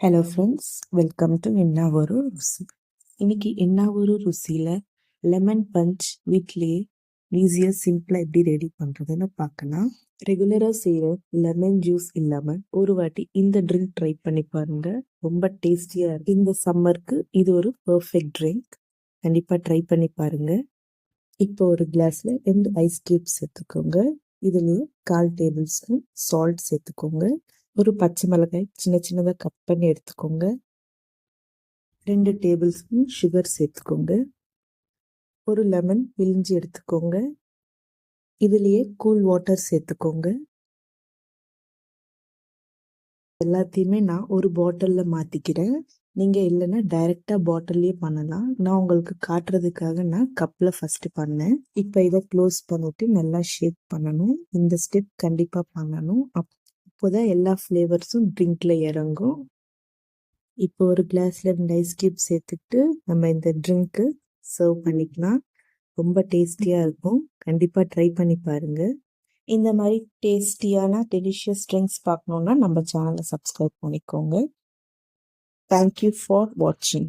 Hello friends welcome to என்ன ஒரு ருசி இன்னைக்கு என்ன ஒரு ருசியில் லெமன் பஞ்ச் வீட்லேயே ஈஸியாக சிம்பிளாக எப்படி ரெடி பண்ணுறதுன்னு பார்க்கலாம். ரெகுலராக செய்கிற லெமன் ஜூஸ் இல்லாமல் ஒரு வாட்டி இந்த ட்ரிங்க் ட்ரை பண்ணி பாருங்க. ரொம்ப டேஸ்டியாக இருக்கு. இந்த சம்மருக்கு இது ஒரு பர்ஃபெக்ட் ட்ரிங்க் கண்டிப்பாக ட்ரை பண்ணி பாருங்க. இப்போ ஒரு கிளாஸில் ரெண்டு ஐஸ் கியூப் சேர்த்துக்கோங்க. இதுலேயும் கால் டேபிள் ஸ்பூன் சால்ட் சேர்த்துக்கோங்க. ஒரு பச்சை மிளகாய் சின்ன சின்னதாக கட் பண்ணி எடுத்துக்கோங்க. ரெண்டு டேபிள் ஸ்பூன் சுகர் சேர்த்துக்கோங்க. ஒரு லெமன் பிழிஞ்சு எடுத்துக்கோங்க. இதுலேயே கூல் வாட்டர் சேர்த்துக்கோங்க. எல்லாத்தையுமே நான் ஒரு பாட்டிலில் மாற்றிக்கிறேன் நீங்கள் இல்லைன்னா டைரெக்டாக பாட்டில்லையே பண்ணலாம். நான் உங்களுக்கு காட்டுறதுக்காக நான் கப்பில் ஃபஸ்ட்டு பண்ணேன். இப்போ இதை க்ளோஸ் பண்ணிவிட்டு நல்லா ஷேக் பண்ணணும். இந்த ஸ்டெப் கண்டிப்பாக பண்ணணும். அப் அப்போதான் எல்லா ஃப்ளேவர்ஸும் ட்ரிங்க்ல இறங்கும். இப்போ ஒரு கிளாஸ்ல ரெண்டு ஐஸ் கியூப் சேர்த்துக்கிட்டு நம்ம இந்த ட்ரிங்க்கு சர்வ் பண்ணிக்கலாம். ரொம்ப டேஸ்டியாக இருக்கும். கண்டிப்பாக ட்ரை பண்ணி பாருங்க. இந்த மாதிரி டேஸ்டியான டெலிஷியஸ் ட்ரிங்க்ஸ் பார்க்கணுன்னா நம்ம சேனலை சப்ஸ்கிரைப் பண்ணிக்கோங்க. தேங்க்யூ ஃபார் வாட்சிங்